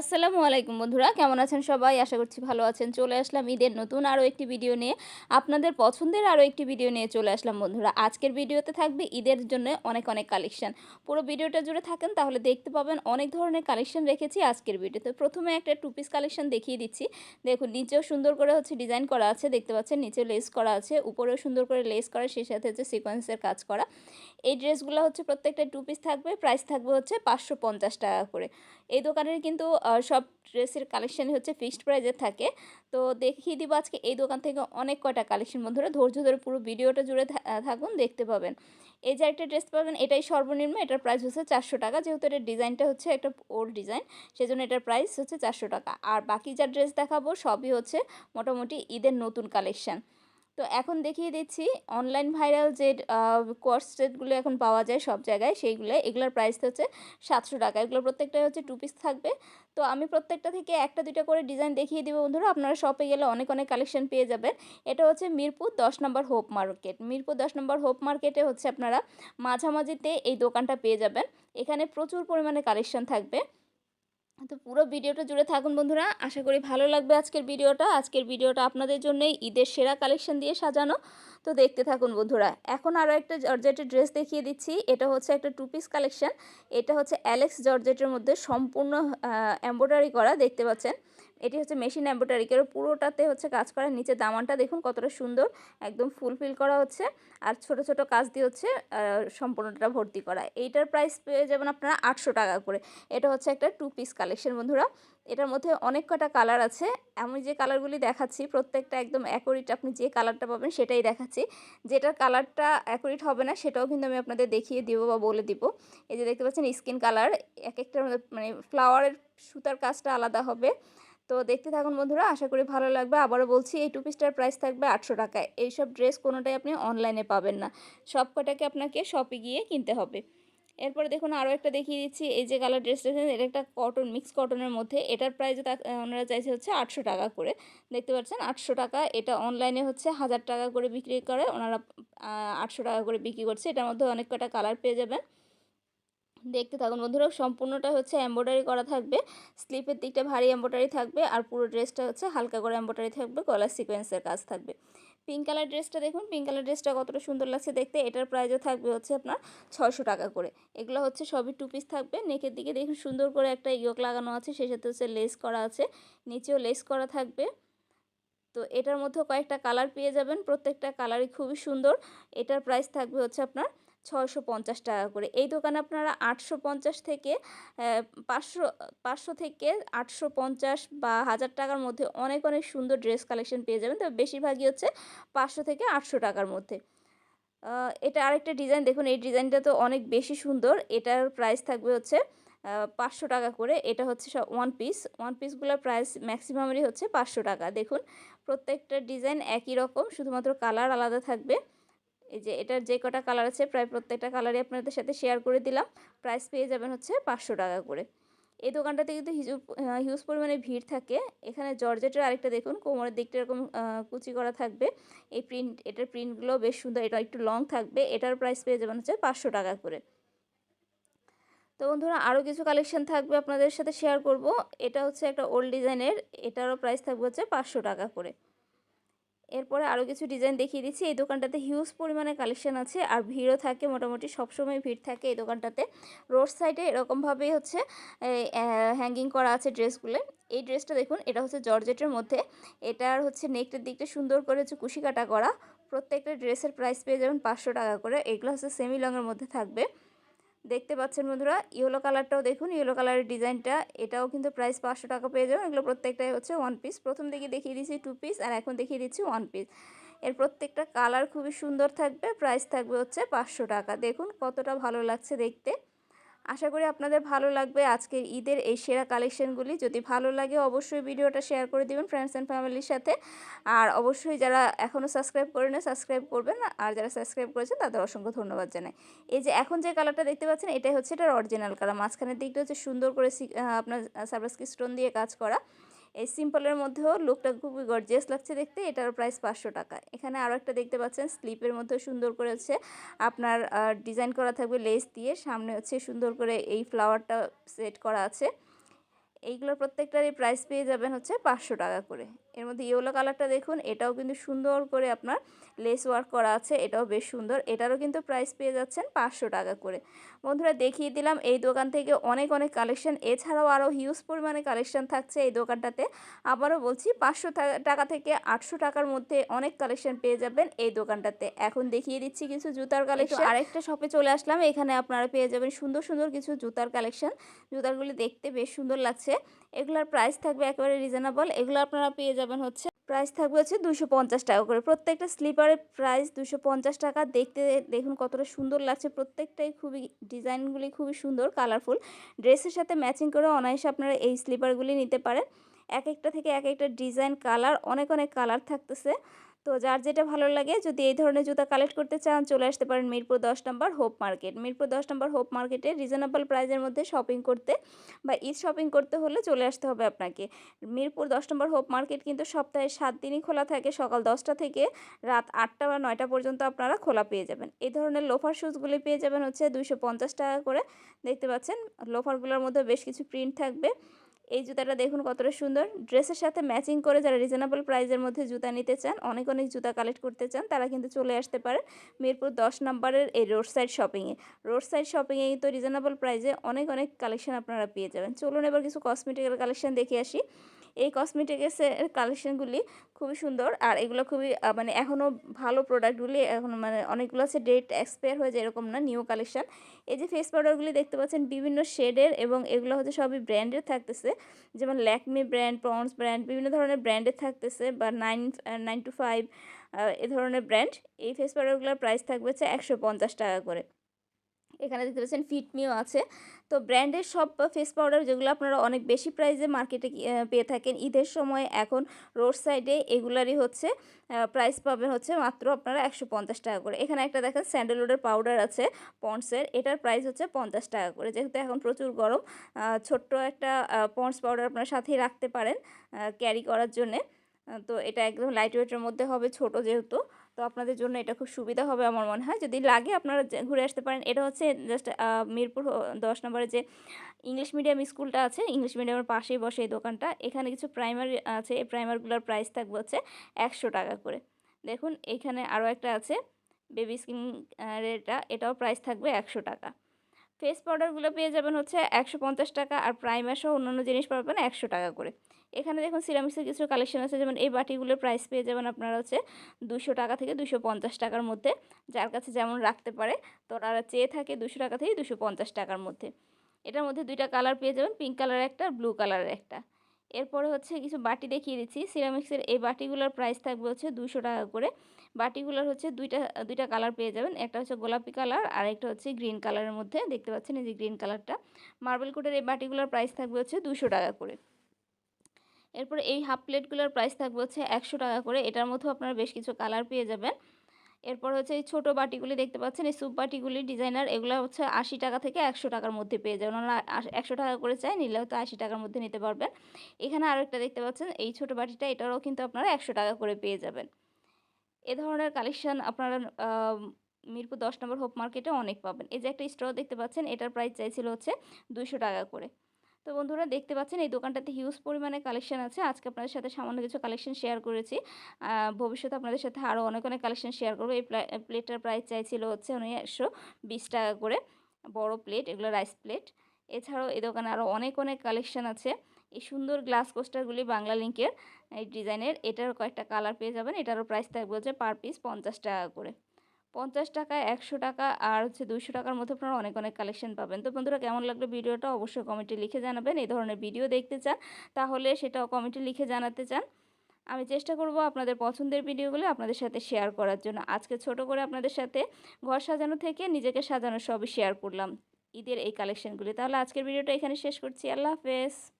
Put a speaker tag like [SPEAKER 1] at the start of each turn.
[SPEAKER 1] আসসালামু আলাইকুম বন্ধুরা, কেমন আছেন সবাই? আশা করছি ভালো আছেন। চলে আসলাম ঈদের নতুন আরও একটি ভিডিও নিয়ে। আপনাদের পছন্দের আরও একটি ভিডিও নিয়ে চলে আসলাম বন্ধুরা। আজকের ভিডিওতে থাকবে ঈদের জন্য অনেক অনেক কালেকশন। পুরো ভিডিওটা জুড়ে থাকেন, তাহলে দেখতে পাবেন অনেক ধরনের কালেকশন রেখেছি আজকের ভিডিওতে। প্রথমে একটা টু পিস কালেকশন দেখিয়ে দিচ্ছি। দেখুন, নিচেও সুন্দর করে হচ্ছে ডিজাইন করা আছে, দেখতে পাচ্ছেন নিচে লেস করা আছে, উপরেও সুন্দর করে লেস করা, সেই সাথে হচ্ছে সিকোয়েন্সের কাজ করা। এই ড্রেসগুলো হচ্ছে প্রত্যেকটা টু পিস থাকবে, প্রাইস থাকবে হচ্ছে পাঁচশো পঞ্চাশ টাকা করে। এই দোকানের কিন্তু সব ড্রেসের কালেকশানই হচ্ছে ফিক্সড প্রাইজে থাকে। তো দেখিয়ে দিব আজকে এই দোকান থেকে অনেক কয়টা কালেকশন বন্ধুরা, ধৈর্য ধরে পুরো ভিডিওটা জুড়ে থাকুন, দেখতে পাবেন। এই যে একটা ড্রেস পাবেন, এটাই সর্বনিম্ন, এটার প্রাইস হচ্ছে চারশো টাকা। যেহেতু এটার ডিজাইনটা হচ্ছে একটা ওল্ড ডিজাইন সেজন্য এটার প্রাইস হচ্ছে চারশো টাকা। আর বাকি যা ড্রেস দেখাবো, সবই হচ্ছে মোটামুটি ঈদের নতুন কালেকশান তো এখন দেখিয়ে দিচ্ছি। অনলাইন ভাইরাল যে কোর্স সেটগুলো এখন পাওয়া যায় সব জায়গায়, সেইগুলো, এগুলোর প্রাইস হচ্ছে সাতশো টাকা। এগুলো প্রত্যেকটাই হচ্ছে টু পিস থাকবে। তো আমি প্রত্যেকটা থেকে একটা, দুইটা করে ডিজাইন দেখিয়ে দেবো বন্ধুরা। আপনারা শপে গেলে অনেক অনেক কালেকশন পেয়ে যাবেন। এটা হচ্ছে মিরপুর দশ নম্বর হোপ মার্কেট মিরপুর দশ নম্বর হোপ মার্কেটে হচ্ছে আপনারা মাঝামাঝিতে এই দোকানটা পেয়ে যাবেন। এখানে প্রচুর পরিমাণে কালেকশন থাকবে। তো পুরো ভিডিওটা জুড়ে থাকুন বন্ধুরা। আশা করি ভালো লাগবে আজকের ভিডিওটা। আজকের ভিডিওটা আপনাদের জন্যই ঈদের সেরা কালেকশন দিয়ে সাজানো। তো দেখতে থাকুন বন্ধুরা। এখন আরও একটা জর্জেটের ড্রেস দেখিয়ে দিচ্ছি। এটা হচ্ছে একটা টু পিস কালেকশন। এটা হচ্ছে অ্যালেক্স জর্জেটের মধ্যে সম্পূর্ণ এম্ব্রয়ডারি করা। দেখতে পাচ্ছেন? এটি হচ্ছে মেশিন এম্ব্রয়ডারি কেউ পুরোটাতে হচ্ছে কাজ করা নিচে দামানটা দেখুন কতটা সুন্দর, একদম ফুলফিল করা হচ্ছে। আর ছোট ছোট কাজ দিয়ে হচ্ছে সম্পূর্ণটা ভর্তি করা। এইটার প্রাইস পেয়ে যাবেন আপনারা আটশো টাকা করে। এটা হচ্ছে একটা টু পিস কালেকশন বন্ধুরা। এটার মধ্যে অনেক কটা কালার আছে। আমি যে কালারগুলি দেখাচ্ছি, প্রত্যেকটা একদম অ্যাকোরিট আপনি যে কালারটা পাবেন সেটাই দেখাচ্ছি। যেটার কালারটা অ্যাকোরিট হবে না, সেটাও কিন্তু আমি আপনাদের দেখিয়ে দিব বা বলে দিব। এই যে দেখতে পাচ্ছেন স্কিন কালার এক একটার মানে ফ্লাওয়ারের সুতার কাজটা আলাদা হবে। তো দেখতে থাকুন বন্ধুরা, আশা করি ভালো লাগবে। আবারও বলছি, এই টু পিসটার প্রাইস থাকবে আটশো টাকায়। এইসব ড্রেস কোনোটাই আপনি অনলাইনে পাবেন না। সব কটাকে আপনাকে শপে গিয়ে কিনতে হবে। এরপরে দেখুন, আরও একটা দেখিয়ে দিচ্ছি। এই যে কালার ড্রেসটা এটা একটা কটন মিক্স কটনের মধ্যে। এটার প্রাইস ওনারা চাইছে হচ্ছে আটশো টাকা করে। দেখতে পাচ্ছেন, আটশো টাকা। এটা অনলাইনে হচ্ছে হাজার টাকা করে বিক্রি করে। ওনারা আটশো টাকা করে বিক্রি করছে। এটার মধ্যে অনেক কটা কালার পেয়ে যাবেন। দেখতে থাকুন। বন্ধুরা, সম্পূর্ণটা হচ্ছে এম্ব্রয়ডারি করা থাকবে। স্লিপের দিকটা ভারী এম্ব্রয়ডারি থাকবে আর পুরো ড্রেসটা হচ্ছে হালকা করে এম্ব্রয়ডারি থাকবে, গলার সিকোয়েন্সের কাজ থাকবে। পিঙ্ক কালার ড্রেসটা দেখুন পিঙ্ক কালার ড্রেসটা কতটা সুন্দর লাগছে দেখতে। এটার প্রাইজও থাকবে হচ্ছে আপনার ছশো টাকা করে। এগুলো হচ্ছে সবই টু পিস থাকবে। নেকের দিকে দেখুন, সুন্দর করে একটা ইয়োক লাগানো আছে, সেই সাথে হচ্ছে লেস করা আছে। নিচেও লেস করা থাকবে। তো এটার মধ্যেও কয়েকটা কালার পেয়ে যাবেন। প্রত্যেকটা কালারই খুবই সুন্দর। এটার প্রাইস থাকবে হচ্ছে আপনার ছয়শো পঞ্চাশ টাকা করে। এই দোকানে আপনারা আটশো পঞ্চাশ থেকে পাঁচশো পাঁচশো থেকে আটশো পঞ্চাশ বা হাজার টাকার মধ্যে অনেক অনেক সুন্দর ড্রেস কালেকশন পেয়ে যাবেন। তবে বেশিরভাগই হচ্ছে পাঁচশো থেকে আটশো টাকার মধ্যে। এটা আরেকটা ডিজাইন দেখুন, এই ডিজাইনটা তো অনেক বেশি সুন্দর। এটার প্রাইস থাকবে হচ্ছে পাঁচশো টাকা করে। এটা হচ্ছে সব ওয়ান পিস ওয়ান পিসগুলোর প্রাইস ম্যাক্সিমামেরই হচ্ছে পাঁচশো টাকা। দেখুন, প্রত্যেকটা ডিজাইন একই রকম। শুধুমাত্র কালার আলাদা থাকবে। এই যে এটার যে কটা কালার আছে, প্রায় প্রত্যেকটা কালারই আপনাদের সাথে শেয়ার করে দিলাম। প্রাইস পেয়ে যাবেন হচ্ছে পাঁচশো টাকা করে। এই দোকানটাতে কিন্তু হিউজ পরিমাণে ভিড় থাকে। এখানে জর্জেটের আরেকটা দেখুন, কোমরের দিকটা এরকম কুচি করা থাকবে। এই প্রিন্ট এটার প্রিন্টগুলো বেশ সুন্দর, এটা একটু লং থাকবে। এটার প্রাইস পেয়ে যাবেন হচ্ছে পাঁচশো টাকা করে। তো বন্ধুরা আরও কিছু কালেকশন থাকবে আপনাদের সাথে শেয়ার করব। এটা হচ্ছে একটা ওল্ড ডিজাইনের এটারও প্রাইস থাকবে হচ্ছে পাঁচশো টাকা করে। এরপরে আরও কিছু ডিজাইন দেখিয়ে দিচ্ছি। এই দোকানটাতে হিউজ পরিমাণে কালেকশন আছে আর ভিড়ও থাকে মোটামুটি, সবসময় ভিড় থাকে এই দোকানটাতে। রোড সাইডে এরকমভাবেই হচ্ছে হ্যাঙ্গিং করা আছে ড্রেসগুলো এই ড্রেসটা দেখুন, এটা হচ্ছে জর্জেটের মধ্যে। এটার হচ্ছে নেকটের দিকটা সুন্দর করে হচ্ছে কুশি কাটা করা। প্রত্যেকটা ড্রেসের প্রাইস পেয়ে যাবেন পাঁচশো টাকা করে। এগুলো হচ্ছে সেমি লংয়ের মধ্যে থাকবে। দেখতে পাচ্ছেন বন্ধুরা, ইয়েলো কালারটাও দেখুন, ইয়েলো কালারের ডিজাইনটা। এটাও কিন্তু প্রাইস পাঁচশো টাকা পেয়ে যাবেন, এগুলো প্রত্যেকটাই হচ্ছে ওয়ান পিস প্রথম দিকে দেখিয়ে দিচ্ছি টু পিস আর এখন দেখিয়ে দিচ্ছি ওয়ান পিস এর প্রত্যেকটা কালার খুবই সুন্দর থাকবে প্রাইস থাকবে হচ্ছে পাঁচশো টাকা। দেখুন কতটা ভালো লাগছে দেখতে। আশা করি আপনাদের ভালো লাগবে আজকের ঈদের এই সেরা কালেকশনগুলি। যদি ভালো লাগে অবশ্যই ভিডিওটা শেয়ার করে দেবেন ফ্রেন্ডস অ্যান্ড ফ্যামিলির সাথে। আর অবশ্যই যারা এখনও সাবস্ক্রাইব করে নেয় সাবস্ক্রাইব করবেন আর যারা সাবস্ক্রাইব করেছেন, তাদের অসংখ্য ধন্যবাদ জানাই। এই যে এখন যে কালারটা দেখতে পাচ্ছেন, এটাই হচ্ছে এটার অরিজিনাল কালার মাঝখানের দিকটা হচ্ছে সুন্দর করে আপনার সার্ভাসকি স্টোন দিয়ে কাজ করা। এই সিম্পলের মধ্যেও লুকটা খুবই গর্জিয়াস লাগছে দেখতে। এটার প্রাইস পাঁচশো টাকা। এখানে আরও একটা দেখতে পাচ্ছেন, স্লিপের মধ্যে সুন্দর করে হচ্ছে আপনার ডিজাইন করা থাকবে লেস দিয়ে। সামনে হচ্ছে সুন্দর করে এই ফ্লাওয়ারটা সেট করা আছে। এইগুলোর প্রত্যেকটারই প্রাইস পেয়ে যাবেন হচ্ছে পাঁচশো টাকা করে। এর মধ্যে ইয়েলো কালারটা দেখুন এটাও কিন্তু সুন্দর করে আপনার লেস ওয়ার্ক করা আছে এটাও বেশ সুন্দর এটারও কিন্তু প্রাইস পেয়ে যাচ্ছেন পাঁচশো টাকা করে। বন্ধুরা দেখিয়ে দিলাম এই দোকান থেকে অনেক অনেক কালেকশন এছাড়াও আরও হিউজ পরিমাণে কালেকশন থাকছে এই দোকানটাতে। আবারও বলছি পাঁচশো টাকা থেকে আটশো টাকার মধ্যে অনেক কালেকশন পেয়ে যাবেন এই দোকানটাতে। এখন দেখিয়ে দিচ্ছি কিছু জুতার কালেকশন আরেকটা শপে চলে আসলাম এখানে আপনারা পেয়ে যাবেন সুন্দর সুন্দর কিছু জুতার কালেকশন জুতারগুলি দেখতে বেশ সুন্দর লাগছে। এগুলার প্রাইস থাকবে একেবারে রিজনেবল এগুলো আপনারা পেয়ে যাবেন হচ্ছে প্রাইস থাকবে হচ্ছে দুশো পঞ্চাশ টাকা করে। প্রত্যেকটা স্লিপারের প্রাইস দুশো পঞ্চাশ টাকা। দেখতে দেখুন কতটা সুন্দর লাগছে। প্রত্যেকটাই খুবই, ডিজাইনগুলি খুবই সুন্দর কালারফুল ড্রেসের সাথে ম্যাচিং করে অনায়াসে আপনারা এই স্লিপারগুলি নিতে পারেন। এক একটা থেকে এক একটা ডিজাইন কালার অনেক অনেক কালার থাকতেছে। তো যার যেটা ভালো লাগে যদি এই ধরনের জুতা কালেক্ট করতে চান, চলে আসতে পারেন মিরপুর দশ নম্বর হোপ মার্কেট মিরপুর দশ নম্বর হোপ মার্কেটে রিজনেবল প্রাইজের মধ্যে শপিং করতে বা ঈদ শপিং করতে হলে চলে আসতে হবে আপনাকে। মিরপুর দশ নম্বর হোপ মার্কেট কিন্তু সপ্তাহে সাত দিনই খোলা থাকে, সকাল দশটা থেকে রাত আটটা বা নয়টা পর্যন্ত আপনারা খোলা পেয়ে যাবেন। এই ধরনের লোফার শুজগুলি পেয়ে যাবেন হচ্ছে দুইশো পঞ্চাশ টাকা করে। দেখতে পাচ্ছেন লোফারগুলোর মধ্যে বেশ কিছু প্রিন্ট থাকবে। এই জুতাটা দেখুন কতটা সুন্দর। ড্রেসের সাথে ম্যাচিং করে যারা রিজনেবল প্রাইসের মধ্যে জুতা নিতে চান, অনেক অনেক জুতা কালেক্ট করতে চান, তারা কিন্তু চলে আসতে পারে মিরপুর দশ নম্বরের এই রোড সাইড শপিংয়ে। রোড সাইড শপিংয়ে কিন্তু রিজনেবল প্রাইসে অনেক অনেক কালেকশন আপনারা পেয়ে যাবেন। চলুন এবার কিছু কসমেটিক্যাল কালেকশন দেখে আসি। এই কসমেটিক্সের কালেকশনগুলি খুবই সুন্দর। আর এগুলো খুবই মানে এখনও ভালো প্রোডাক্টগুলি এখন মানে অনেকগুলো আছে ডেট এক্সপায়ার হয়ে যায় এরকম না নিউ কালেকশন এই যে ফেস পাউডারগুলি দেখতে পাচ্ছেন, বিভিন্ন শেডের এবং এগুলো হচ্ছে সবই ব্র্যান্ডের থাকতেছে। যেমন ল্যাকমি ব্র্যান্ড পন্স ব্র্যান্ড বিভিন্ন ধরনের ব্র্যান্ডের থাকতেছে বা নাইন নাইন টু ফাইভ এ ধরনের ব্র্যান্ড এই ফেস পাউডারগুলোর প্রাইস থাকবে হচ্ছে একশো পঞ্চাশ টাকা করে। এখানে দেখতে পাচ্ছেন ফিটমিও আছে। তো ব্র্যান্ডের সব ফেস পাউডার যেগুলো আপনারা অনেক বেশি প্রাইসে মার্কেটে পেয়ে থাকেন, ঈদের সময় এখন রোড সাইডে এগুলারই হচ্ছে প্রাইস পাবেন হচ্ছে মাত্র আপনারা একশো পঞ্চাশ টাকা করে। এখানে একটা দেখেন স্যান্ডেলউডের পাউডার আছে পন্ডসের এটার প্রাইস হচ্ছে পঞ্চাশ টাকা করে। যেহেতু এখন প্রচুর গরম ছোট্ট একটা পন্ডস পাউডার আপনার সাথেই রাখতে পারেন ক্যারি করার জন্যে। তো এটা একদম লাইট ওয়েটের মধ্যে হবে, ছোট যেহেতু। তো আপনাদের জন্য এটা খুব সুবিধা হবে আমার মনে হয়। যদি লাগে আপনারা ঘুরে আসতে পারেন। এটা হচ্ছে জাস্ট মিরপুর দশ নম্বরে যে, ইংলিশ মিডিয়াম স্কুলটা আছে, ইংলিশ মিডিয়ামের পাশেই বসে এই দোকানটা। এখানে কিছু প্রাইমারি আছে, এই প্রাইমারগুলোর প্রাইস থাকবে হচ্ছে একশো টাকা করে। দেখুন, এখানে আরও একটা আছে বেবি স্কিন এটা এটাও প্রাইস থাকবে একশো টাকা। ফেস পাউডারগুলো পেয়ে যাবেন হচ্ছে একশো পঞ্চাশ টাকা আর প্রাইমার সহ অন্যান্য জিনিস পাবেন একশো টাকা করে। এখানে দেখুন সিরামিক্সের কিছু কালেকশন আছে, যেমন এই বাটিগুলোর প্রাইস পেয়ে যাবেন আপনারা হচ্ছে দুশো টাকা থেকে দুশো পঞ্চাশ টাকার মধ্যে। যার কাছে যেমন রাখতে পারে, তো তারা চেয়ে থাকে দুশো টাকা থেকে দুশো পঞ্চাশ টাকার মধ্যে। এটার মধ্যে দুইটা কালার পেয়ে যাবেন পিঙ্ক কালারের একটা ব্লু কালারের একটা। এরপরে হচ্ছে কিছু বাটি দেখিয়ে দিচ্ছি। সিরামিক্সের এই বাটিগুলোর প্রাইস থাকবে হচ্ছে দুশো টাকা করে। বাটিগুলোর হচ্ছে দুইটা দুইটা কালার পেয়ে যাবেন। একটা হচ্ছে গোলাপি কালার আর একটা হচ্ছে গ্রিন কালারের মধ্যে। দেখতে পাচ্ছেন এই যে গ্রিন কালারটা মার্বেল কোটের এই বাটিগুলোর প্রাইস থাকবে হচ্ছে দুশো টাকা করে। এরপর এই হাফ প্লেটগুলোর প্রাইস থাকবে হচ্ছে একশো টাকা করে। এটার মধ্যেও আপনারা বেশ কিছু কালার পেয়ে যাবেন। এরপর হচ্ছে এই ছোটো বাটিগুলি দেখতে পাচ্ছেন, এই স্যুপ বাটিগুলি ডিজাইনার এগুলো হচ্ছে আশি টাকা থেকে একশো টাকার মধ্যে পেয়ে যাবেন। ওনারা একশো টাকা করে চাই নিলে হয়তো আশি টাকার মধ্যে নিতে পারবেন। এখানে আরও একটা দেখতে পাচ্ছেন, এই ছোটো বাটিটা এটারও কিন্তু আপনারা একশো টাকা করে পেয়ে যাবেন। এ ধরনের কালেকশান আপনারা মিরপুর দশ নম্বর হোপ মার্কেটে অনেক পাবেন। এই যে একটা স্ট্র দেখতে পাচ্ছেন, এটার প্রাইস চাইছিল হচ্ছে দুশো টাকা করে। তো বন্ধুরা দেখতে পাচ্ছেন এই দোকানটাতে হিউজ পরিমাণে কালেকশন আছে। আজকে আপনাদের সাথে সামান্য কিছু কালেকশন শেয়ার করেছি। ভবিষ্যতে আপনাদের সাথে আরও অনেক অনেক কালেকশন শেয়ার করব। এই প্লেটটার প্রাইস চাইছিল হচ্ছে উনি একশো বিশ টাকা করে। বড় প্লেট এগুলো রাইস প্লেট এছাড়াও এই দোকানে আরও অনেক অনেক কালেকশন আছে। এই সুন্দর গ্লাস কোস্টারগুলি বাংলা লিঙ্কের এই ডিজাইনের এটারও কয়েকটা কালার পেয়ে যাবেন। এটারও প্রাইস থাকবে হচ্ছে পার পিস পঞ্চাশ টাকা করে। পঞ্চাশ টাকা, একশো টাকা আর হচ্ছে দুইশো টাকার মধ্যে আপনারা অনেক অনেক কালেকশন পাবেন। তো বন্ধুরা কেমন লাগল ভিডিওটা অবশ্যই কমেন্টে লিখে জানাবেন। এই ধরনের ভিডিও দেখতে চান, তাহলে সেটাও কমেন্টে লিখে জানাতে চান। আমি চেষ্টা করব আপনাদের পছন্দের ভিডিওগুলো আপনাদের সাথে শেয়ার করার জন্য। আজকে ছোট করে আপনাদের সাথে ঘর সাজানো থেকে নিজেকে সাজানো সবই শেয়ার করলাম। ঈদের এই কালেকশনগুলি তাহলে আজকের ভিডিওটা এখানে শেষ করছি। আল্লাহ হাফেজ।